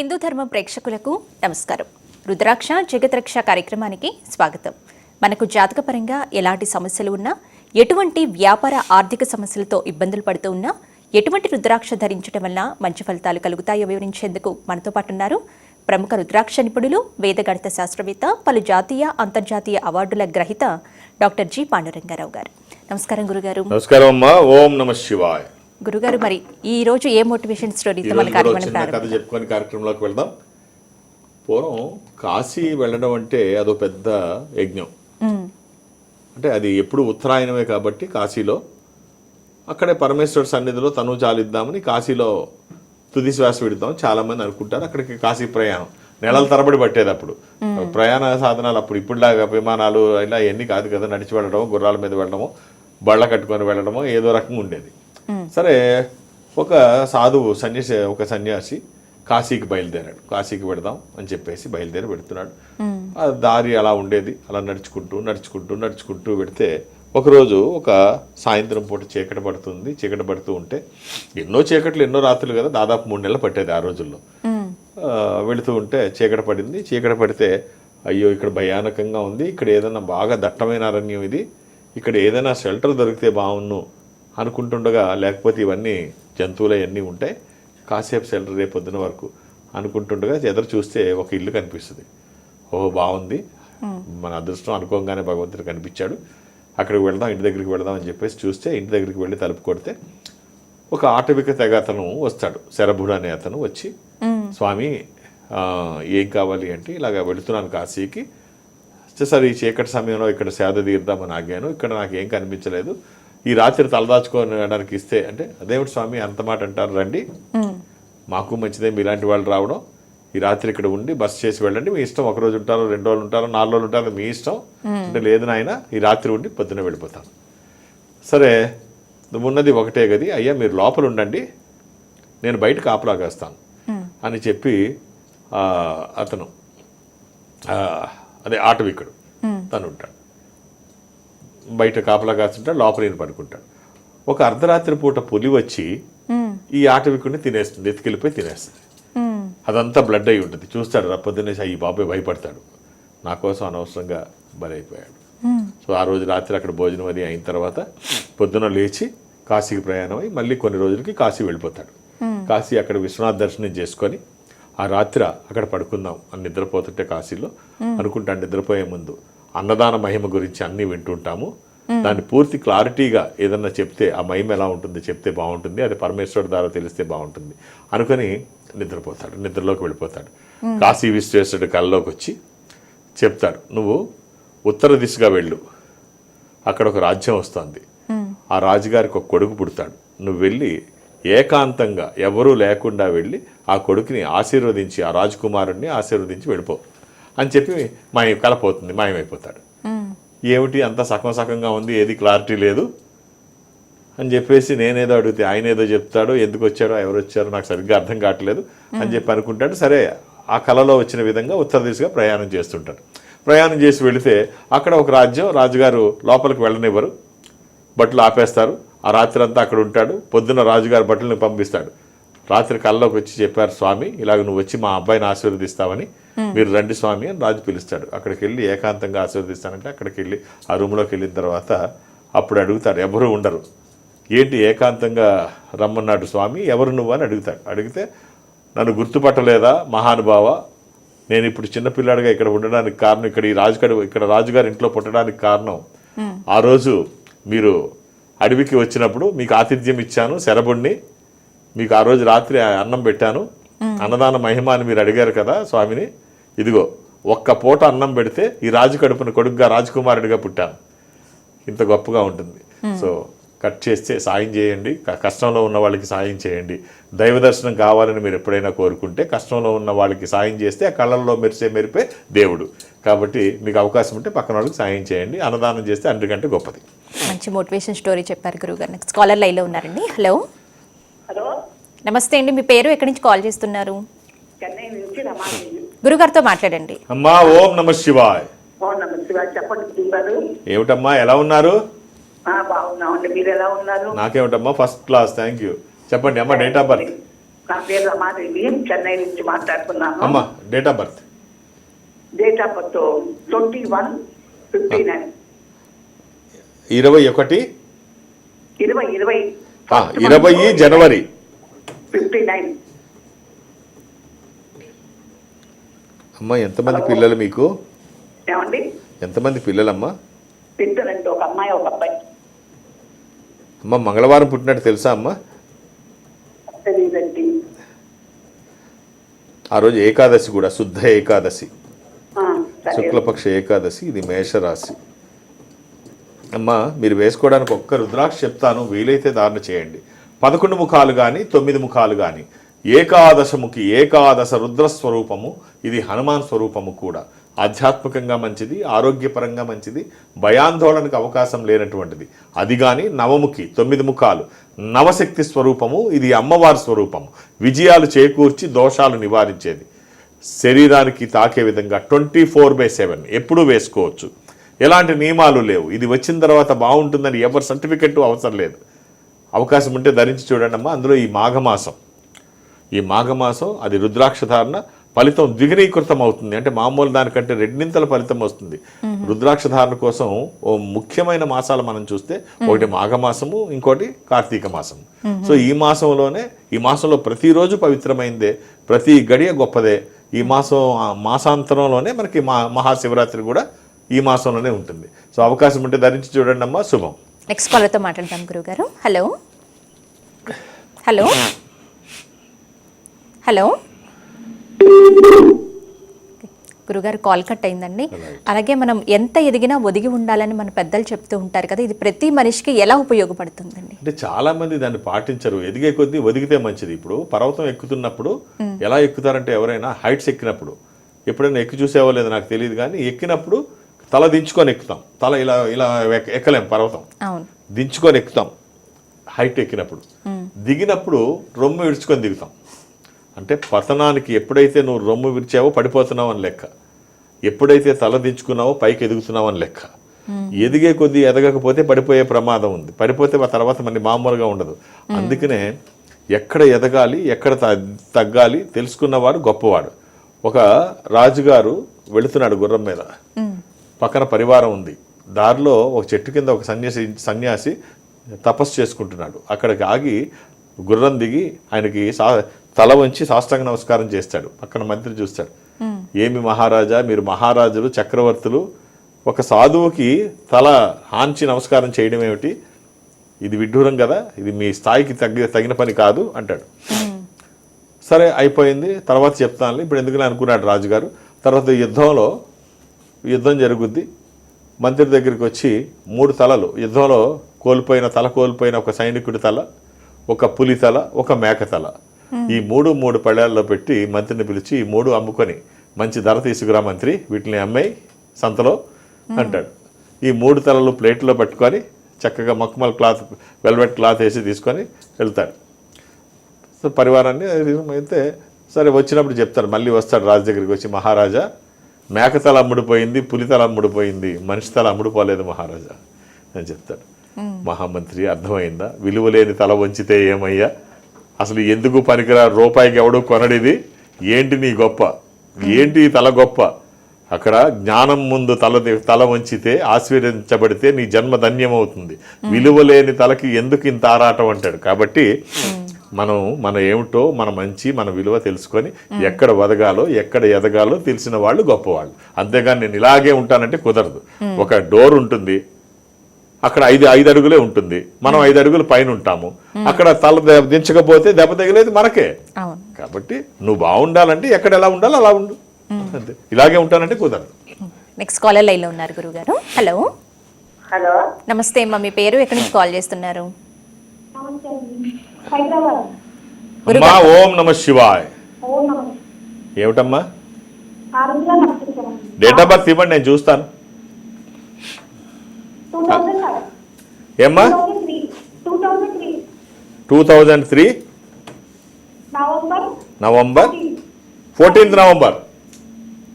హిందూ ధర్మం ప్రేక్షకులకు నమస్కారం. రుద్రాక్ష జగద్రక్ష కార్యక్రమానికి స్వాగతం. మనకు జాతకపరంగా ఎలాంటి సమస్యలు ఉన్నా ఎటువంటి వ్యాపార ఆర్థిక సమస్యలతో ఇబ్బందులు పడుతూ ఉన్నా ఎటువంటి రుద్రాక్ష ధరించడం వల్ల మంచి ఫలితాలు కలుగుతాయో వివరించేందుకు మనతో పాటు ఉన్నారు ప్రముఖ రుద్రాక్ష నిపుణులు వేదగణిత శాస్త్రవేత్త పలు జాతీయ అంతర్జాతీయ అవార్డుల గ్రహీత డాక్టర్ జి. పాండురంగారావు గారు. నమస్కారం గురుగారు. నమస్కారం అమ్మా. ఓం నమ శివాయ. గురుగారు మరి ఈ రోజు ఏ మోటివేషన్ స్టోరీతో మన ఈరోజు కూడా కార్యక్రమం చిన్న కథ చెప్పుకొని కార్యక్రమంలోకి వెళ్దాం. పూర్వం కాశీ వెళ్ళడం అంటే అదో పెద్ద యజ్ఞం. అంటే అది ఎప్పుడు ఉత్తరాయణమే కాబట్టి కాశీలో. అక్కడే పరమేశ్వర సన్నిధిలో తను చాలిద్దామని కాశీలో తుది శ్వాస విడతాం చాలా మంది అనుకుంటారు. అక్కడికి కాశీ ప్రయాణం. నెలల తరబడి పట్టేది అప్పుడు. ప్రయాణ సాధనాలు అప్పుడు ఇప్పుడులాగా విమానాలు ఇలా ఎన్ని కాదు కదా. నడిచి వెళ్ళడము గుర్రాల మీద వెళ్ళడము బళ్ళ కట్టుకొని వెళ్ళడము ఏదో రకంగా ఉండేది. సరే ఒక సాధువు సన్యాసి ఒక సన్యాసి కాశీకి బయలుదేరాడు. కాశీకి వెడదాం అని చెప్పేసి బయలుదేరి పెడుతున్నాడు ఆ దారి అలా ఉండేది. అలా నడుచుకుంటూ నడుచుకుంటూ నడుచుకుంటూ పెడితే ఒకరోజు ఒక సాయంత్రం పూట చీకటి పడుతుంది. చీకటి పడుతూ ఉంటే ఎన్నో చీకట్లు ఎన్నో రాత్రులు కదా దాదాపు మూడు నెలలు పట్టేది ఆ రోజుల్లో. వెళుతూ ఉంటే చీకటి పడింది. చీకటి పడితే అయ్యో ఇక్కడ భయానకంగా ఉంది. ఇక్కడ ఏదైనా బాగా దట్టమైన అరణ్యం ఇది. ఇక్కడ ఏదైనా షెల్టర్ దొరికితే బాగున్ను అనుకుంటుండగా లేకపోతే ఇవన్నీ జంతువులు అవన్నీ ఉంటాయి కాసేపు షెల్టర్ రేపు పొద్దున వరకు అనుకుంటుండగా ఎదురు చూస్తే ఒక ఇల్లు కనిపిస్తుంది. ఓ బాగుంది. మన అదృష్టం అనుకోగానే భగవంతుడు కనిపించాడు. అక్కడికి వెళ్దాం ఇంటి దగ్గరికి వెళ్దాం అని చెప్పేసి చూస్తే ఇంటి దగ్గరికి వెళ్ళి తలుపు కొడితే ఒక ఆటవిక తెగ అతను వస్తాడు. శరభుడు అనే అతను వచ్చి స్వామి ఏం కావాలి అంటే ఇలాగ వెళుతున్నాను కాశీకి. సరే ఈ చీకటి సమయంలో ఇక్కడ సేద తీరుదామని ఆగాను. ఇక్కడ నాకు ఏం కనిపించలేదు. ఈ రాత్రి తలదాచుకోవడానికి ఇస్తే అంటే అదేమిటి స్వామి అంత మాట అంటారు రండి. మాకు మంచిదే మీలాంటి వాళ్ళు రావడం. ఈ రాత్రి ఇక్కడ ఉండి బస్ చేసి వెళ్ళండి. మీ ఇష్టం ఒక రోజు ఉంటారో రెండు రోజులు ఉంటారో నాలుగు రోజులు ఉంటారో మీ ఇష్టం. అంటే లేదు నాయన ఈ రాత్రి ఉండి పొద్దున వెళ్ళిపోతాను సరే ఉన్నది ఒకటే గది. అయ్యా మీరు లోపల ఉండండి. నేను బయట కాపలా కాస్తాను. అని చెప్పి అతను అదే ఆటవికుడు తను ఉంటాడు. బయట కాపలా కాస్తుంటాడు లోపల ఈయన పడుకుంటాడు. ఒక అర్ధరాత్రి పూట పులి వచ్చి. ఈ ఆటవికుడిని తినేస్తుంది ఎత్తుకెళ్ళిపోయి తినేస్తుంది. అదంతా బ్లడ్ అయి ఉంటుంది. చూస్తాడు రా పొద్దున్నే ఈ బాబాయ్ భయపడతాడు. నా కోసం అనవసరంగా బలైపోయాడు. సో ఆ రోజు రాత్రి అక్కడ భోజనం అది అయిన తర్వాత పొద్దున లేచి కాశీకి ప్రయాణం అయి మళ్ళీ కొన్ని రోజులకి కాశీ వెళ్ళిపోతాడు. కాశీ అక్కడ విశ్వనాథ్ దర్శనం చేసుకొని ఆ రాత్రి అక్కడ పడుకుందాం అని నిద్రపోతుంటే కాశీలో అనుకుంటాను నిద్రపోయే ముందు. అన్నదాన మహిమ గురించి అన్నీ వింటుంటాము. దాన్ని పూర్తి క్లారిటీగా ఏదన్నా చెప్తే ఆ మహిమ ఎలా ఉంటుంది చెప్తే బాగుంటుంది అది పరమేశ్వరుడు ద్వారా తెలిస్తే బాగుంటుంది అనుకొని నిద్రపోతాడు నిద్రలోకి వెళ్ళిపోతాడు. కాశీ విశ్వేశ్వరుడు కళ్ళలోకి వచ్చి చెప్తాడు నువ్వు ఉత్తర దిశగా వెళ్ళు అక్కడ ఒక రాజ్యం వస్తుంది. ఆ రాజుగారికి ఒక కొడుకు పుడతాడు. నువ్వు వెళ్ళి ఏకాంతంగా ఎవరూ లేకుండా వెళ్ళి ఆ కొడుకుని ఆశీర్వదించి ఆ రాజకుమారుణ్ణి ఆశీర్వదించి వెళ్ళిపో. అని చెప్పి మాయం కలపోతుంది మాయమైపోతాడు. ఏమిటి అంత సగం సగంగా ఉంది ఏది క్లారిటీ లేదు అని చెప్పేసి నేనేదో అడిగితే ఆయన ఏదో చెప్తాడో ఎందుకు వచ్చాడో ఎవరు వచ్చారో నాకు సరిగ్గా అర్థం కావట్లేదు అని చెప్పి అనుకుంటాడు. సరే ఆ కళలో వచ్చిన విధంగా ఉత్తర దిశగా ప్రయాణం చేస్తుంటాడు. ప్రయాణం చేసి వెళితే అక్కడ ఒక రాజ్యం రాజుగారు లోపలికి వెళ్ళనివ్వరు బట్టలు ఆపేస్తారు. ఆ రాత్రి అంతా అక్కడ ఉంటాడు పొద్దున్న రాజుగారు బట్టలను పంపిస్తాడు. రాత్రి కళ్ళలోకి వచ్చి చెప్పారు స్వామి ఇలాగ నువ్వు వచ్చి మా అబ్బాయిని ఆశీర్వదిస్తావని మీరు రండి స్వామి అని రాజు పిలుస్తాడు. అక్కడికి వెళ్ళి ఏకాంతంగా ఆశీర్వదిస్తానంటే అక్కడికి వెళ్ళి ఆ రూమ్లోకి వెళ్ళిన తర్వాత అప్పుడు అడుగుతాడు. ఎవరు ఉండరు. ఏంటి ఏకాంతంగా రమ్మన్నాడు స్వామి? ఎవరు నువ్వు అని అడుగుతాడు. అడిగితే నన్ను గుర్తుపట్టలేదా మహానుభావ? నేను ఇప్పుడు చిన్నపిల్లాడిగా ఇక్కడ ఉండడానికి కారణం ఇక్కడ ఈ రాజుగారి ఇక్కడ రాజుగారి ఇంట్లో పుట్టడానికి కారణం. ఆ రోజు మీరు అడవికి వచ్చినప్పుడు మీకు ఆతిథ్యం ఇచ్చాను శరభుణ్ణి. మీకు ఆ రోజు రాత్రి అన్నం పెట్టాను. అన్నదాన మహిమ అని మీరు అడిగారు కదా స్వామిని. ఇదిగో ఒక్క పూట అన్నం పెడితే ఈ రాజు కడుపున కొడుకుగా రాజకుమారుడిగా పుట్టాను. ఇంత గొప్పగా ఉంటుంది. సో కట్ చేస్తే సాయం చేయండి. కష్టంలో ఉన్న వాళ్ళకి సాయం చేయండి. దైవ దర్శనం కావాలని మీరు ఎప్పుడైనా కోరుకుంటే కష్టంలో ఉన్న వాళ్ళకి సాయం చేస్తే ఆ కళ్ళల్లో మెరిసే మెరిపే దేవుడు. కాబట్టి మీకు అవకాశం ఉంటే పక్కన వాళ్ళకి సాయం చేయండి. అన్నదానం చేస్తే అన్నిటికంటే గొప్పది. మంచి మోటివేషన్ స్టోరీ చెప్పారు గురుగారు నెక్స్ట్ కాలర్ లైన్లో ఉన్నారండి. హలో. హలో. నమస్తే అండి మీ పేరు ఎక్కడి నుంచి కాల్ చేస్తున్నారు? చెన్నై నుంచి రమాదేవి. గురుగారితో మాట్లాడండి. అమ్మా ఓం నమ శివాయ్. ఏమిటమ్మా ఎలా ఉన్నారు? ఆ, బాగున్నామండి. మీరు ఎలా ఉన్నారు? నాకేమిటమ్మా ఫస్ట్ క్లాస్ థ్యాంక్ యూ. చెప్పండి అమ్మా డేట్ ఆఫ్ బర్త్? నా పేరు రమాదేవి. చెన్నై నుంచి మాట్లాడుతున్నాను. అమ్మా date of birth? Date of birth twenty one fifty nine. ఇరవై ఒకటి? ఇరవై ఇరవై. ఆ, ఇరవై జనవరి. Fifty nine. అమ్మా ఎంతమంది పిల్లలు మీకు? ఏమండి? ఎంతమంది పిల్లలమ్మా? పిల్లలంటే ఒక అమ్మాయి ఒక అబ్బాయి. అమ్మ మంగళవారం పుట్టినట్టు తెలుసా అమ్మా? తెలియదండి ఆ రోజు ఏకాదశి కూడా శుద్ధ ఏకాదశి. శుక్లపక్ష ఏకాదశి ఇది మేషరాశి. అమ్మా మీరు వేసుకోవడానికి ఒక్క రుద్రాక్ష చెప్తాను వీలైతే ధారణ చేయండి. పదకొండు ముఖాలు కానీ తొమ్మిది ముఖాలు కానీ ఏకాదశముఖి ఏకాదశ రుద్ర స్వరూపము ఇది హనుమాన్ స్వరూపము కూడా. ఆధ్యాత్మికంగా మంచిది ఆరోగ్యపరంగా మంచిది భయాందోళనకు అవకాశం లేనటువంటిది. అది కానీ నవముఖి తొమ్మిది ముఖాలు. నవశక్తి స్వరూపము ఇది అమ్మవారి స్వరూపము. విజయాలు చేకూర్చి దోషాలు నివారించేది. శరీరానికి తాకే విధంగా ట్వంటీ ఫోర్ బై సెవెన్ ఎప్పుడూ వేసుకోవచ్చు. ఎలాంటి నియమాలు లేవు. ఇది వచ్చిన తర్వాత బాగుంటుందని ఎవరి సర్టిఫికెట్ అవసరం లేదు. అవకాశం ఉంటే ధరించి చూడండి అమ్మా. అందులో ఈ మాఘమాసం. ఈ మాఘమాసం అది రుద్రాక్ష ధారణ ఫలితం ద్విగుణీకృతం అవుతుంది. అంటే మామూలు దానికంటే రెండింతల ఫలితం వస్తుంది. రుద్రాక్ష ధారణ కోసం ఓ ముఖ్యమైన మాసాలు మనం చూస్తే ఒకటి మాఘమాసము ఇంకోటి కార్తీక మాసం సో ఈ మాసంలోనే ఈ మాసంలో ప్రతిరోజు పవిత్రమైందే ప్రతి గడియ గొప్పదే. ఈ మాసం మాసాంతరంలోనే మనకి మా మహాశివరాత్రి కూడా ఈ మాసంలోనే ఉంటుంది. సో అవకాశం ఉంటే ధరించి చూడండి అమ్మా. శుభం. నెక్స్ట్ కాలర్తో మాట్లాడదాం గురుగారు. హలో హలో హలో గురుగారు కాల్ కట్ అయిందండి. అలాగే మనం ఎంత ఎదిగినా ఒదిగి ఉండాలని మన పెద్దలు చెప్తూ ఉంటారు కదా ఇది ప్రతి మనిషికి ఎలా ఉపయోగపడుతుందండి? అంటే చాలా మంది దాన్ని పాటించరు. ఎదిగే కొద్దీ ఒదిగితే మంచిది. ఇప్పుడు పర్వతం ఎక్కుతున్నప్పుడు ఎలా ఎక్కుతారంటే ఎవరైనా హైట్స్ ఎక్కినప్పుడు. ఎప్పుడైనా ఎక్కి చూసేవో లేదో నాకు తెలియదు కానీ ఎక్కినప్పుడు తల దించుకొని ఎక్కుతాం. తల ఇలా ఇలా ఎక్క- ఎక్కలేం పర్వతం. దించుకొని ఎక్కుతాం. హైట్ ఎక్కినప్పుడు. దిగినప్పుడు రొమ్ము విడుచుకొని దిగుతాం. అంటే పతనానికి ఎప్పుడైతే నువ్వు రొమ్ము విరిచావో పడిపోతున్నావు అని లెక్క. ఎప్పుడైతే తల దించుకున్నావో పైకి ఎదుగుతున్నావు అని లెక్క. ఎదిగే కొద్దీ ఎదగకపోతే పడిపోయే ప్రమాదం ఉంది. పడిపోతే ఆ తర్వాత మన మామూలుగా ఉండదు. అందుకనే ఎక్కడ ఎదగాలి ఎక్కడ తగ్గాలి తెలుసుకున్నవాడు గొప్పవాడు. ఒక రాజుగారు వెళుతున్నాడు గుర్రం మీద. పక్కన పరివారం ఉంది. దారిలో ఒక చెట్టు కింద ఒక సన్యాసి సన్యాసి తపస్సు చేసుకుంటున్నాడు. అక్కడికి ఆగి గుర్రం దిగి ఆయనకి సా తల వంచి సాష్టాంగ నమస్కారం చేస్తాడు. పక్కన మంత్రి చూస్తాడు. ఏమి మహారాజా మీరు మహారాజులు చక్రవర్తులు ఒక సాధువుకి తల హాంచి నమస్కారం చేయడం ఏమిటి? ఇది విడ్డూరం కదా ఇది మీ స్థాయికి తగ్గ తగిన పని కాదు అంటాడు. సరే అయిపోయింది. తర్వాత చెప్తాను ఇప్పుడు ఎందుకని అనుకున్నాడు రాజుగారు? తర్వాత యుద్ధంలో యుద్ధం జరుగుద్ది. మంత్రి దగ్గరికి వచ్చి మూడు తలలు యుద్ధంలో కోల్పోయిన తల కోల్పోయిన ఒక సైనికుడి తల ఒక పులి తల ఒక మేక తల. ఈ మూడు మూడు పళ్ళాల్లో పెట్టి మంత్రిని పిలిచి ఈ మూడు అమ్ముకొని మంచి ధర తీసుకురా మంత్రి వీటిని అమ్మాయి సంతలో అంటాడు. ఈ మూడు తలలు ప్లేట్లో పట్టుకొని చక్కగా మక్కుమల్ క్లాత్ వెల్వెట్ క్లాత్ వేసి తీసుకొని వెళ్తాడు. సో పరివారాన్ని అయితే సరే వచ్చినప్పుడు చెప్తాడు మళ్ళీ వస్తాడు రాజు దగ్గరికి వచ్చి మహారాజా మేక తల అమ్ముడుపోయింది పులి తల అమ్ముడుపోయింది మనిషి తల అమ్ముడుపోలేదు మహారాజా. అని చెప్తాడు మహామంత్రి అర్థమైందా? విలువలేని తల వంచితే ఏమయ్యా? అసలు ఎందుకు పనికిరా? రూపాయికి ఎవడు కొనడిది? ఏంటి నీ గొప్ప? ఏంటి తల గొప్ప? అక్కడ జ్ఞానం ముందు తల తల వంచితే ఆశీర్వదించబడితే నీ జన్మ ధన్యమవుతుంది. విలువలేని తలకి ఎందుకు ఇంత ఆరాటం అంటాడు? కాబట్టి మనం మన ఏమిటో మన మంచి మన విలువ తెలుసుకొని ఎక్కడ వదగాలో ఎక్కడ ఎదగాలో తెలిసిన వాళ్ళు గొప్పవాళ్ళు. అంతేగాని నేను ఇలాగే ఉంటానంటే కుదరదు. ఒక డోర్ ఉంటుంది. అక్కడ ఐదు ఐదు అడుగులే ఉంటుంది. మనం ఐదు అడుగులు పైన ఉంటాము. అక్కడ తల దెబ్బ దించకపోతే దెబ్బ తగిలేది మనకే. అవును. కాబట్టి నువ్వు బాగుండాలంటే ఎక్కడ ఎలా ఉండాలో అలా ఉండు. అంతే. ఇలాగే ఉంటానంటే కుదరదు. నెక్స్ట్ కాలర్ లైన్లో ఉన్నారు గురుగారు. హలో. హలో. నమస్తే అమ్మా మీ పేరు ఎక్కడి నుంచి కాల్ చేస్తున్నారు? అమ్మా ఓం నమ శివాయ్. ఏమిటమ్మా? డేట్ ఆఫ్ బర్త్ ఇవ్వండి నేను చూస్తాను. ఏమ్మా? Two thousand three. November fourteenth November.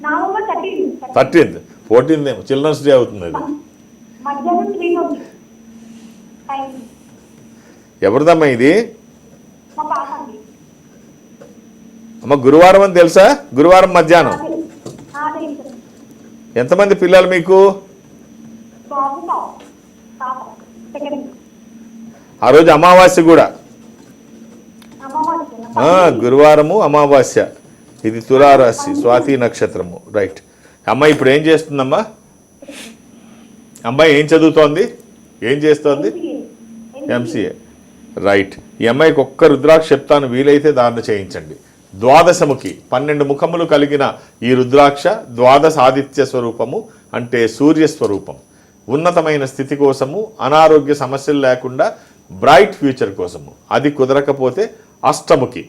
November thirteen thirteenth. Fourteenth ఏమో చిల్డ్రన్స్ డే అవుతుంది అది. ఎవరిదమ్మా ఇది మా పాప అండి అమ్మ గురువారం అని తెలుసా? గురువారం మధ్యాహ్నం. ఎంతమంది పిల్లలు మీకు? ఆ రోజు అమావాస్య కూడా. గురువారము అమావాస్య. ఇది తులారాశి స్వాతి నక్షత్రము. రైట్ అమ్మాయి ఇప్పుడు ఏం చేస్తుందమ్మా? అమ్మాయి ఏం చదువుతోంది? ఏం చేస్తోంది? ఎంసీఏ రైట్ ఈ అమ్మాయికి ఒక్క రుద్రాక్ష చెప్తాను వీలైతే దాన్ని చేయించండి. ద్వాదశముఖి పన్నెండు ముఖములు కలిగిన ఈ రుద్రాక్ష ద్వాదశ ఆదిత్య స్వరూపము అంటే సూర్య స్వరూపం. ఉన్నతమైన స్థితి కోసము అనారోగ్య సమస్యలు లేకుండా బ్రైట్ ఫ్యూచర్ కోసము. అది కుదరకపోతే అష్టముఖి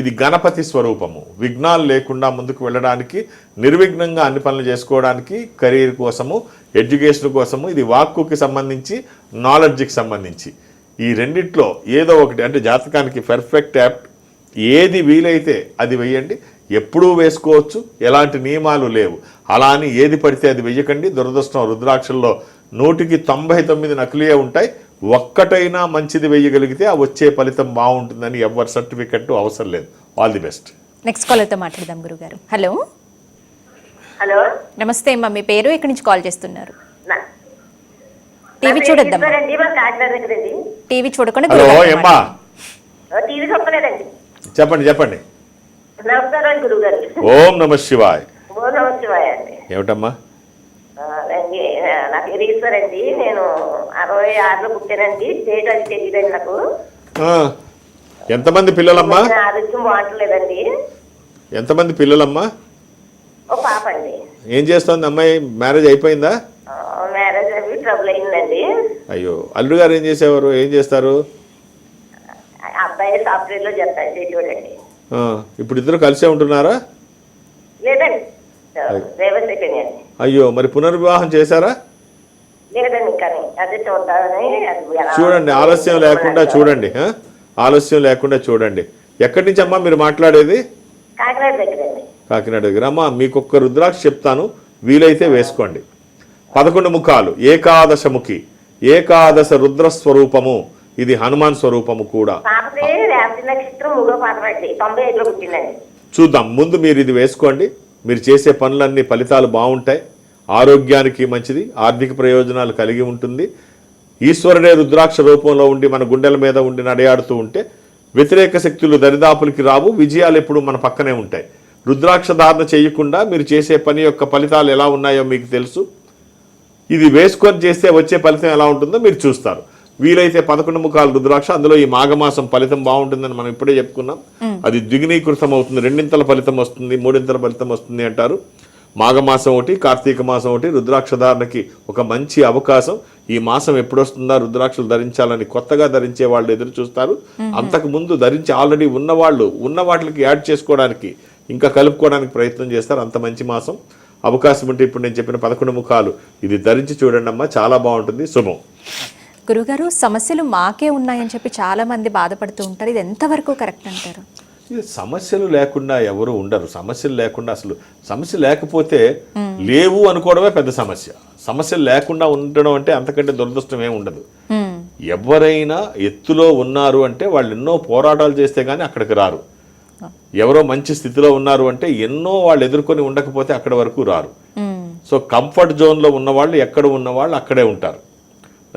ఇది గణపతి స్వరూపము. విఘ్నాలు లేకుండా ముందుకు వెళ్ళడానికి నిర్విఘ్నంగా అన్ని పనులు చేసుకోవడానికి కెరీర్ కోసము ఎడ్యుకేషన్ కోసము ఇది వాక్కుకి సంబంధించి నాలెడ్జ్కి సంబంధించి. ఈ రెండిట్లో ఏదో ఒకటి అంటే జాతకానికి పెర్ఫెక్ట్ యాప్ట్ ఏది వీలైతే అది వెయ్యండి. ఎప్పుడూ వేసుకోవచ్చు. ఎలాంటి నియమాలు లేవు. అలా అని ఏది పడితే అది వెయ్యకండి. దురదృష్టం రుద్రాక్షల్లో నూటికి తొంభై తొమ్మిది నకిలీయే ఉంటాయి. ఒక్కటైనా మంచిది వెయ్యగలిగితే ఆ వచ్చే ఫలితం బాగుంటుందని ఎవరి సర్టిఫికెట్ అవసరం లేదు. All the best. నెక్స్ట్ కాలర్తో మాట్లాడదాం గురుగారు. హలో. హలో. నమస్తే అమ్మా మీ పేరు ఎక్కడి నుంచి కాల్ చేస్తున్నారు? టీవీ దగ్గరండి టీవీ చూడకుండా టీవీ చెప్పలేదండి చెప్పండి చెప్పండి. ఓం నమ శివాయ్. ఏమిటమ్మా? ఆ, అండి, నేను అరవై ఆరులో పుట్టానండి. డేట్ అది తెలియదండి నాకు ఎంతమంది పిల్లలమ్మా? నా ఆరోగ్యం బాగుంటలేదండి. ఎంతమంది పిల్లలమ్మా? ఓ పాప అండి. ఏం చేస్తోంది అమ్మాయి? మ్యారేజ్ అయిపోయిందా? మ్యారేజ్ అవి ట్రబుల్ అయిందండి. అయ్యో అల్లుడు గారు ఏం చేసేవారు? ఏం చేస్తారు? సాఫ్ట్వేర్లో చేస్తాడు చేసేవాడండి ఆ, ఇప్పుడు ఇద్దరు కలిసే ఉంటున్నారా? లేదండి. రేవంత్ అయిపోయింది అండి. అయ్యో మరి పునర్వివాహం చేశారా? లేదండి కానీ అదే చూద్దామని అది ఎలా చూడండి ఆలస్యం లేకుండా చూడండి? ఆలస్యం లేకుండా చూడండి. ఎక్కడి నుంచి అమ్మా మీరు మాట్లాడేది? కాకినాడ దగ్గరండి కాకినాడ దగ్గర. అమ్మా మీకు ఒక్క రుద్రాక్ష చెప్తాను వీలైతే వేసుకోండి. పదకొండు ముఖాలు ఏకాదశముఖి ఏకాదశ రుద్ర స్వరూపము ఇది హనుమాన్ స్వరూపము కూడా. చూద్దాం. ముందు మీరు ఇది వేసుకోండి. మీరు చేసే పనులన్నీ ఫలితాలు బాగుంటాయి. ఆరోగ్యానికి మంచిది ఆర్థిక ప్రయోజనాలు కలిగి ఉంటుంది. ఈశ్వరుడే రుద్రాక్ష రూపంలో ఉండి మన గుండెల మీద ఉండి నడయాడుతూ ఉంటే వ్యతిరేక శక్తులు దరిదాపులకి రావు విజయాలు ఎప్పుడు మన పక్కనే ఉంటాయి. రుద్రాక్ష ధారణ చేయకుండా మీరు చేసే పని యొక్క ఫలితాలు ఎలా ఉన్నాయో మీకు తెలుసు. ఇది వేసుకొని చేస్తే వచ్చే ఫలితం ఎలా ఉంటుందో మీరు చూస్తారు. వీలైతే పదకొండు ముఖాలు రుద్రాక్ష అందులో ఈ మాఘమాసం ఫలితం బాగుంటుందని మనం ఇప్పుడే చెప్పుకున్నాం. అది ద్విగుణీకృతం అవుతుంది రెండింతల ఫలితం వస్తుంది మూడింతల ఫలితం వస్తుంది అంటారు. మాఘమాసం ఒకటి కార్తీక మాసం ఒకటి రుద్రాక్ష ధారణకి ఒక మంచి అవకాశం. ఈ మాసం ఎప్పుడు వస్తుందా రుద్రాక్షలు ధరించాలని కొత్తగా ధరించే వాళ్ళు ఎదురు చూస్తారు. అంతకు ముందు ధరించి ఆల్రెడీ ఉన్న వాళ్ళు ఉన్న వాటికి యాడ్ చేసుకోవడానికి ఇంకా కలుపుకోవడానికి ప్రయత్నం చేస్తారు. అంత మంచి మాసం. అవకాశం ఉంటే ఇప్పుడు నేను చెప్పిన పదకొండు ముఖాలు. ఇది ధరించి చూడండి అమ్మా చాలా బాగుంటుంది. శుభం. గురుగారు సమస్యలు మాకే ఉన్నాయని చెప్పి చాలా మంది బాధపడుతూ ఉంటారు. ఇది ఎంతవరకు కరెక్ట్ అంటారు? ఇది సమస్యలు లేకుండా ఎవరు ఉండరు. సమస్యలు లేకుండా అసలు సమస్య లేకపోతే లేవు అనుకోవడమే పెద్ద సమస్య. సమస్యలు లేకుండా ఉండడం అంటే అంతకంటే దురదృష్టం ఏమి ఉండదు. ఎవరైనా ఎత్తులో ఉన్నారు అంటే వాళ్ళు ఎన్నో పోరాటాలు చేస్తే కానీ అక్కడికి రారు. ఎవరో మంచి స్థితిలో ఉన్నారు అంటే ఎన్నో వాళ్ళు ఎదుర్కొని ఉండకపోతే అక్కడి వరకు రారు. సో కంఫర్ట్ జోన్లో ఉన్న వాళ్ళు ఎక్కడ ఉన్న వాళ్ళు అక్కడే ఉంటారు.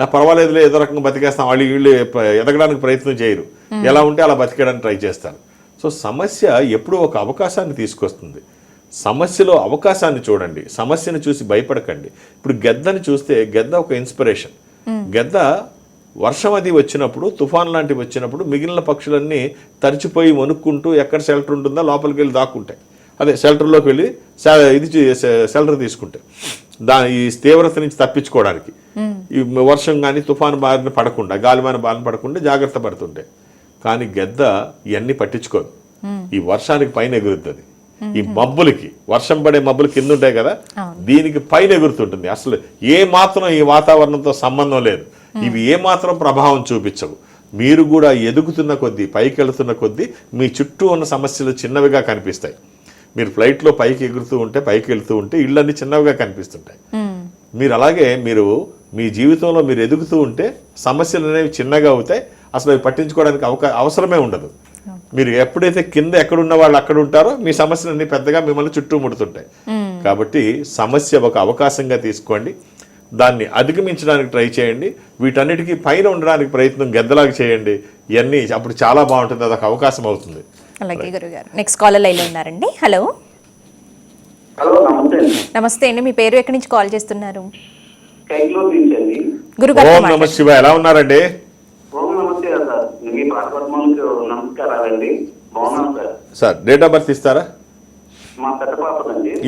పర్వాలేదులే ఏదో రకంగా బతికేస్తాం వాళ్ళు వీళ్ళు ఎదగడానికి ప్రయత్నం చేయరు. ఎలా ఉంటే అలా బతికేయడానికి ట్రై చేస్తారు. సో సమస్య ఎప్పుడూ ఒక అవకాశాన్ని తీసుకొస్తుంది. సమస్యలో అవకాశాన్ని చూడండి సమస్యను చూసి భయపడకండి. ఇప్పుడు గెద్దని చూస్తే గెద్ద ఒక ఇన్స్పిరేషన్. గెద్ద వర్షం అది వచ్చినప్పుడు తుఫాన్ లాంటివి వచ్చినప్పుడు మిగిలిన పక్షులన్నీ తరిచిపోయి వణుక్కుంటూ ఎక్కడ షెల్టర్ ఉంటుందో లోపలికి వెళ్ళి దాక్కుంటాయి. అదే షెల్టర్లోకి వెళ్ళి ఇది షెల్టర్ తీసుకుంటాయి దాని ఈ తీవ్రత నుంచి తప్పించుకోవడానికి. ఈ వర్షం కానీ తుఫాను బారిన పడకుండా గాలిమాన బారిన పడకుండా జాగ్రత్త పడుతుంటాయి కానీ గెద్ద ఇవన్నీ పట్టించుకోదు. ఈ వర్షానికి పైన ఎగురుతుంది ఈ మబ్బులకి వర్షం పడే మబ్బులు కింద ఉంటాయి కదా దీనికి పైన ఎగురుతుంటుంది. అసలు ఏ మాత్రం ఈ వాతావరణంతో సంబంధం లేదు. ఇవి ఏ మాత్రం ప్రభావం చూపించవు. మీరు కూడా ఎదుగుతున్న కొద్దీ పైకి వెళుతున్న కొద్దీ మీ చుట్టూ ఉన్న సమస్యలు చిన్నవిగా కనిపిస్తాయి. మీరు ఫ్లైట్లో పైకి ఎగురుతూ ఉంటే పైకి వెళ్తూ ఉంటే ఇళ్ళన్నీ చిన్నవిగా కనిపిస్తుంటాయి. మ్మ్. మీరు అలాగే మీరు మీ జీవితంలో మీరు ఎదుగుతూ ఉంటే సమస్యలు అనేవి చిన్నగా అవుతాయి. అసలు అవి పట్టించుకోవడానికి అవకా అవసరమే ఉండదు. మీరు ఎప్పుడైతే కింద ఎక్కడున్న వాళ్ళు అక్కడ ఉంటారో మీ సమస్యలన్నీ పెద్దగా మిమ్మల్ని చుట్టూ ముడుతుంటాయి. కాబట్టి సమస్య ఒక అవకాశంగా తీసుకోండి. దాన్ని అధిగమించడానికి ట్రై చేయండి. వీటన్నిటికీ పైన ఉండడానికి ప్రయత్నం గెద్దలాగా చేయండి. ఇవన్నీ అప్పుడు చాలా బాగుంటుంది. అదొక అవకాశం అవుతుంది. అలాగే గురుగారు. నెక్స్ట్ కాలర్ లైన్లో ఉన్నారండి. హలో హలో నమస్తే అండి. నమస్తే అండి. మీ పేరు ఎక్కడి నుంచి కాల్ చేస్తున్నారు? గురుగారు ఓం నమ శివ ఎలా ఉన్నారండి? ఓం నమస్తే సార్. మీ పాఠపద్మలకు నమస్కారాలండి. బాగున్నాం sir. Sir date of birth ఇస్తారా? మా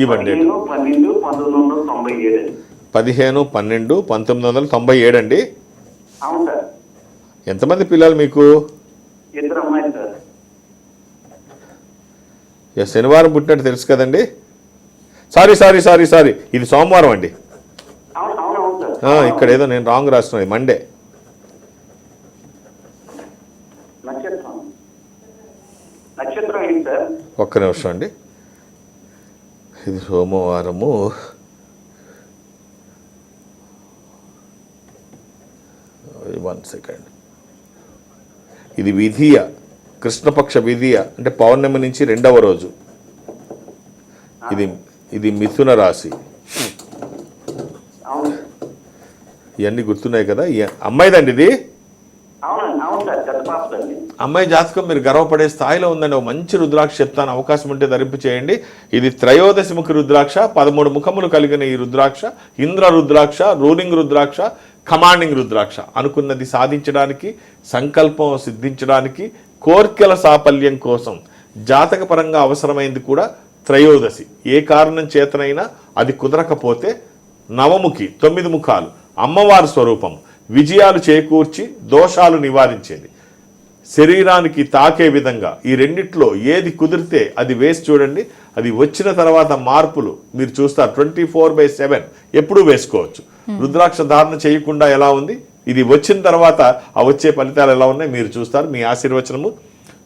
ఇవ్వండి. పన్నెండు పంతొమ్మిది వందల తొంభై ఏడు అండి. పదిహేను పన్నెండు పంతొమ్మిది వందల తొంభై ఏడు అండి? అవును సార్. ఎంతమంది పిల్లలు మీకు ఇద్దరు అమ్మాయిలు సార్ ఇక శనివారం పుట్టినట్టు తెలుసు కదండి? Sorry sorry sorry sorry. ఇది సోమవారం అండి. ఇక్కడ ఏదో నేను రాంగ్ రాస్తున్నాను మండే ఒక్క నిమిషం అండి. ఇది సోమవారము. One second. ఇది విధియ. కృష్ణపక్ష విధియ అంటే పౌర్ణమి నుంచి రెండవ రోజు. ఇది ఇది మిథున రాశి. ఇవన్నీ గుర్తున్నాయి కదా? అమ్మాయిదండి ఇది? అమ్మాయి జాతకం మీరు గర్వపడే స్థాయిలో ఉందండి. ఒక మంచి రుద్రాక్ష చెప్తాను. అవకాశం ఉంటే ధరింపు చేయండి. ఇది త్రయోదశి ముఖ రుద్రాక్ష పదమూడు ముఖములు కలిగిన ఈ రుద్రాక్ష ఇంద్ర రుద్రాక్ష రూలింగ్ రుద్రాక్ష కమాండింగ్ రుద్రాక్ష అనుకున్నది సాధించడానికి సంకల్పం సిద్ధించడానికి కోర్కెల సాఫల్యం కోసం జాతకపరంగా అవసరమైంది కూడా త్రయోదశి. ఏ కారణం చేతనైనా అది కుదరకపోతే నవముఖి తొమ్మిది ముఖాలు అమ్మవారి స్వరూపం విజయాలు చేకూర్చి దోషాలు నివారించేది. శరీరానికి తాకే విధంగా ఈ రెండిట్లో ఏది కుదిరితే అది వేసి చూడండి. అది వచ్చిన తర్వాత మార్పులు మీరు చూస్తారు. ట్వంటీ ఫోర్ బై సెవెన్ ఎప్పుడూ వేసుకోవచ్చు. రుద్రాక్ష ధారణ చేయకుండా ఎలా ఉంది? ఇది వచ్చిన తర్వాత ఆ వచ్చే ఫలితాలు ఎలా ఉన్నాయి మీరు చూస్తారు. మీ ఆశీర్వచనము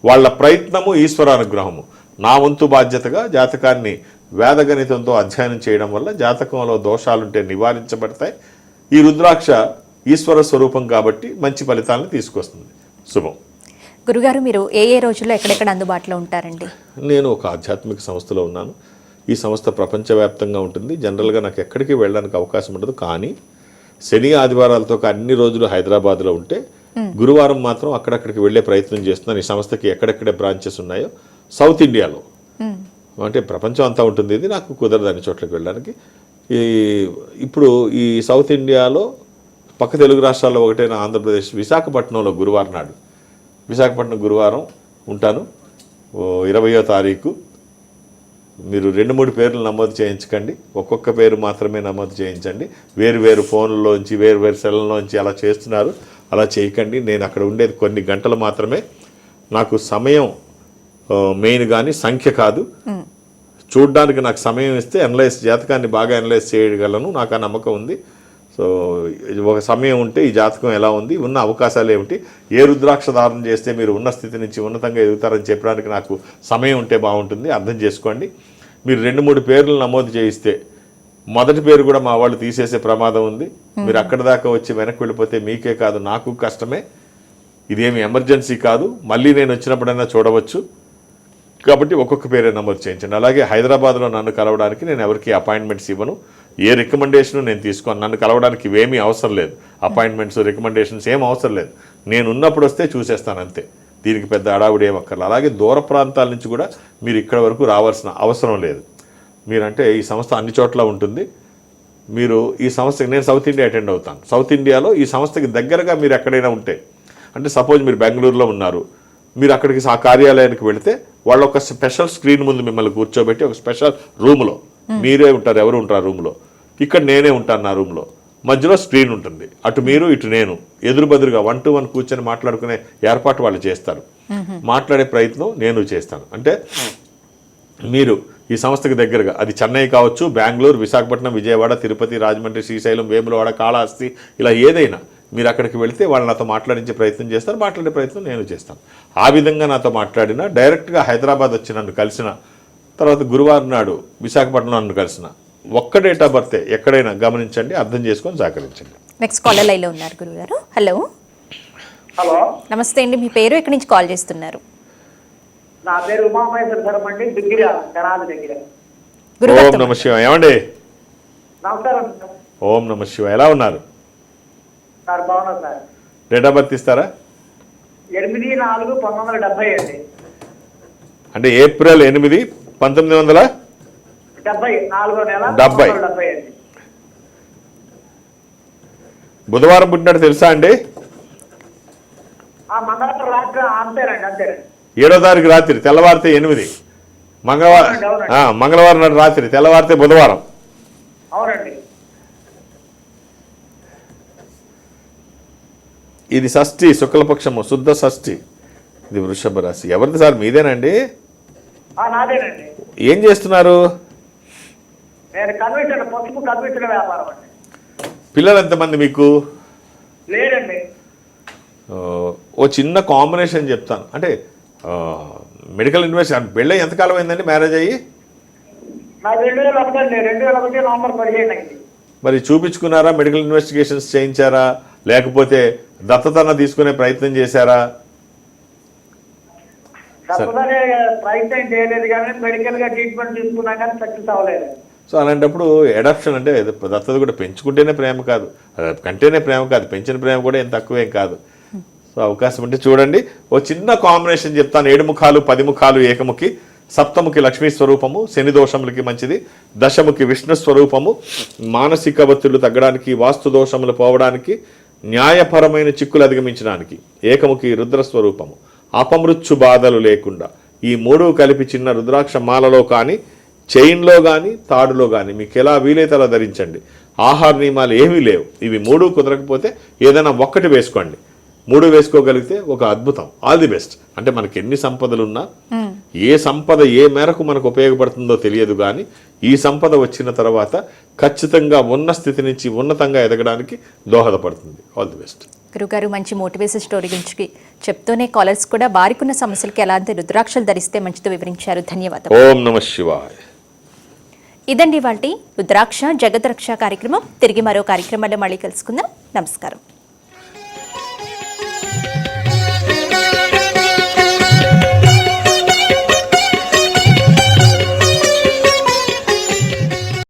వాళ్ళ ప్రయత్నము ఈశ్వరానుగ్రహము. నా వంతు బాధ్యతగా జాతకాన్ని వేదగణితంతో అధ్యయనం చేయడం వల్ల జాతకంలో దోషాలుంటే నివారించబడతాయి. ఈ రుద్రాక్ష ఈశ్వర స్వరూపం కాబట్టి మంచి ఫలితాలను తీసుకొస్తుంది. శుభం. గురుగారు మీరు ఏ ఏ రోజుల్లో ఎక్కడెక్కడ అందుబాటులో ఉంటారండి? నేను ఒక ఆధ్యాత్మిక సంస్థలో ఉన్నాను. ఈ సంస్థ ప్రపంచవ్యాప్తంగా ఉంటుంది. జనరల్గా నాకు ఎక్కడికి వెళ్ళడానికి అవకాశం ఉండదు. కానీ శని ఆదివారాలతో అన్ని రోజులు హైదరాబాద్లో ఉంటే గురువారం మాత్రం అక్కడక్కడికి వెళ్ళే ప్రయత్నం చేస్తున్నాను ఈ సంస్థకి ఎక్కడెక్కడ బ్రాంచెస్ ఉన్నాయో సౌత్ ఇండియాలో. అంటే ప్రపంచం అంతా ఉంటుంది. ఇది నాకు కుదరదు అన్ని చోట్లకి వెళ్ళడానికి. ఈ ఇప్పుడు ఈ సౌత్ ఇండియాలో పక్క తెలుగు రాష్ట్రాల్లో ఒకటైన ఆంధ్రప్రదేశ్ విశాఖపట్నంలో గురువారం నాడు. విశాఖపట్నం గురువారం ఉంటాను. ఇరవయో తారీఖు మీరు రెండు మూడు పేర్లు నమోదు చేయించకండి. ఒక్కొక్క పేరు మాత్రమే నమోదు చేయించండి. వేరు వేరు ఫోన్లోంచి వేరు వేరు సెల్లోంచి అలా చేస్తున్నారు. అలా చేయకండి. నేను అక్కడ ఉండేది కొన్ని గంటలు మాత్రమే. నాకు సమయం మెయిన్ కానీ సంఖ్య కాదు. చూడ్డానికి నాకు సమయం ఇస్తే అనలైజ్ జాతకాన్ని బాగా అనలైజ్ చేయగలను. నాకు ఆ నమ్మకం ఉంది. సో ఒక సమయం ఉంటే ఈ జాతకం ఎలా ఉంది? ఉన్న అవకాశాలు ఏమిటి? ఏ రుద్రాక్ష ధారణ చేస్తే మీరు ఉన్న స్థితి నుంచి ఉన్నతంగా ఎదుగుతారని చెప్పడానికి నాకు సమయం ఉంటే బాగుంటుంది. అర్థం చేసుకోండి. మీరు రెండు మూడు పేర్లు నమోదు చేయిస్తే మొదటి పేరు కూడా మా వాళ్ళు తీసేసే ప్రమాదం ఉంది. మీరు అక్కడి దాకా వచ్చి వెనక్కి వెళ్ళిపోతే మీకే కాదు నాకు కష్టమే. ఇదేమి ఎమర్జెన్సీ కాదు. మళ్ళీ నేను వచ్చినప్పుడైనా చూడవచ్చు. కాబట్టి ఒక్కొక్క పేరే నమోదు చేయించండి. అలాగే హైదరాబాద్లో నన్ను కలవడానికి నేను ఎవరికి అపాయింట్మెంట్స్ ఇవ్వను. ఏ రికమెండేషన్ నేను తీసుకోను? నన్ను కలవడానికి ఇవేమీ అవసరం లేదు. అపాయింట్మెంట్స్ రికమెండేషన్స్ ఏం అవసరం లేదు. నేను ఉన్నప్పుడు వస్తే చూసేస్తాను అంతే. దీనికి పెద్ద అడావుడు ఏమక్కర్లేదు అలాగే దూర ప్రాంతాల నుంచి కూడా మీరు ఇక్కడ వరకు రావాల్సిన అవసరం లేదు. మీరంటే ఈ సంస్థ అన్ని చోట్ల ఉంటుంది. మీరు ఈ సంస్థకి నేను సౌత్ ఇండియా అటెండ్ అవుతాను. సౌత్ ఇండియాలో ఈ సంస్థకి దగ్గరగా మీరు ఎక్కడైనా ఉంటే అంటే సపోజ్ మీరు బెంగళూరులో ఉన్నారు. మీరు అక్కడికి ఆ కార్యాలయానికి వెళితే వాళ్ళు ఒక స్పెషల్ స్క్రీన్ ముందు మిమ్మల్ని కూర్చోబెట్టి ఒక స్పెషల్ రూమ్లో మీరే ఉంటారు ఎవరు ఉంటారు రూమ్లో? ఇక్కడ నేనే ఉంటాను నా రూమ్లో. మధ్యలో స్క్రీన్ ఉంటుంది. అటు మీరు ఇటు నేను. ఎదురు బదురుగా వన్ టు వన్ కూర్చొని మాట్లాడుకునే ఏర్పాటు వాళ్ళు చేస్తారు. మాట్లాడే ప్రయత్నం నేను చేస్తాను. అంటే మీరు ఈ సంస్థకి దగ్గరగా అది చెన్నై కావచ్చు బెంగళూరు విశాఖపట్నం విజయవాడ తిరుపతి రాజమండ్రి శ్రీశైలం వేములవాడ కాళహస్తి ఇలా ఏదైనా మీరు అక్కడికి వెళితే వాళ్ళు నాతో మాట్లాడించే ప్రయత్నం చేస్తారు. మాట్లాడే ప్రయత్నం నేను చేస్తాను. ఆ విధంగా నాతో మాట్లాడిన డైరెక్ట్గా హైదరాబాద్ వచ్చి నన్ను కలిసిన తర్వాత గురువారం నాడు విశాఖపట్నం నన్ను కలిసిన ఒక్క డేట్ ఆఫ్ బర్తే ఎక్కడైనా గమనించండి అర్థం చేసుకొని సహకరించండి. నెక్స్ట్ కాలర్ లైన్లో ఉన్నారు గురుగారు హలో హలో నమస్తే అండి. మీ పేరు ఎక్కడి నుంచి కాల్ చేస్తున్నారు? నా పేరు ఉమామహేశ్వర అండి. దగ్గర గణాది దగ్గర. ఓం నమ శివ ఏమండి? నమస్కారం. సార్ ఓం నమ శివ ఎలా ఉన్నారు? సార్ బాగున్నా సార్. డేట్ ఆఫ్ బర్త్ ఇస్తారా? ఎనిమిది నాలుగు పంతొమ్మిది వందల డెబ్బై అండి అంటే ఏప్రిల్ ఎనిమిది పంతొమ్మిది వందల డెబ్బై బుధవారం పుట్టినట్టు తెలుసా అండి? ఏడో తారీఖు రాత్రి తెల్లవారితే ఎనిమిది. మంగళవారం మంగళవారం నాడు రాత్రి తెల్లవారితే బుధవారం. ఇది షష్ఠి శుక్లపక్షము శుద్ధ షష్ఠి. ఇది వృషభ రాశి. ఎవరిది సార్ మీదేనండి నాదేనండి. ఏం చేస్తున్నారు? నేను కన్వెన్షన్ పసుపు కన్వెన్షన్ వ్యాపారం అండి. పిల్లలు ఎంతమంది మీకు? లేదండి. ఓ చిన్న కాంబినేషన్ చెప్తాను. అంటే మెడికల్ ఇన్వెస్ట్ పెళ్ళి ఎంతకాలం అయిందండి మ్యారేజ్ అయ్యి? మరి చూపించుకున్నారా? Medical investigations చేయించారా? లేకపోతే దత్తతన తీసుకునే ప్రయత్నం చేశారా? తప్పదనే ప్రయత్నం చేయలేదు కానీ మెడికల్గా ట్రీట్మెంట్ తీసుకున్నా కానీ సక్సెస్ అవ్వలేదు సో అలాంటప్పుడు అడాప్షన్ అంటే దత్తత కూడా పెంచుకుంటేనే ప్రేమ కాదు. కంటేనే ప్రేమ కాదు. పెంచిన ప్రేమ కూడా ఏం తక్కువేం కాదు. సో అవకాశం ఉంటే చూడండి. ఓ చిన్న కాంబినేషన్ చెప్తాను. ఏడు ముఖాలు పది ముఖాలు ఏకముఖి సప్తముఖి లక్ష్మీ స్వరూపము శని దోషములకి మంచిది దశముఖి విష్ణు స్వరూపము మానసిక ఒత్తిళ్ళు తగ్గడానికి వాస్తు దోషములు పోవడానికి న్యాయపరమైన చిక్కులు అధిగమించడానికి ఏకముఖి రుద్ర స్వరూపము. అపమృత్యు బాధలు లేకుండా. ఈ మూడు కలిపి చిన్న రుద్రాక్ష మాలలో కానీ చైన్లో కానీ తాడులో కానీ మీకు ఎలా వీలైతే అలా ధరించండి. ఆహార నియమాలు ఏమీ లేవు. ఇవి మూడు కుదరకపోతే ఏదైనా ఒక్కటి వేసుకోండి. మూడు వేసుకోగలిగితే ఒక అద్భుతం. ఆల్ ది బెస్ట్ అంటే మనకి ఎన్ని సంపదలు ఉన్నా ఏ సంపద ఏ మేరకు మనకు ఉపయోగపడుతుందో తెలియదు కానీ ఈ సంపద వచ్చిన తర్వాత ఖచ్చితంగా ఉన్న స్థితి నుంచి ఉన్నతంగా ఎదగడానికి దోహదపడుతుంది. ఆల్ ది బెస్ట్ గురుగారు మంచి మోటివేషన్ స్టోరీ గురించి చెప్తూనే కాలర్స్ కూడా వారికున్న సమస్యలకి ఎలాంటి రుద్రాక్షలు ధరిస్తే మంచిదో వివరించారు. ధన్యవాదాలు ఓం నమ శివాయ. ఇదండి వాళ్ళ రుద్రాక్ష జగద్రక్ష కార్యక్రమం. తిరిగి మరో కార్యక్రమంలో మళ్ళీ కలుసుకుందాం. నమస్కారం.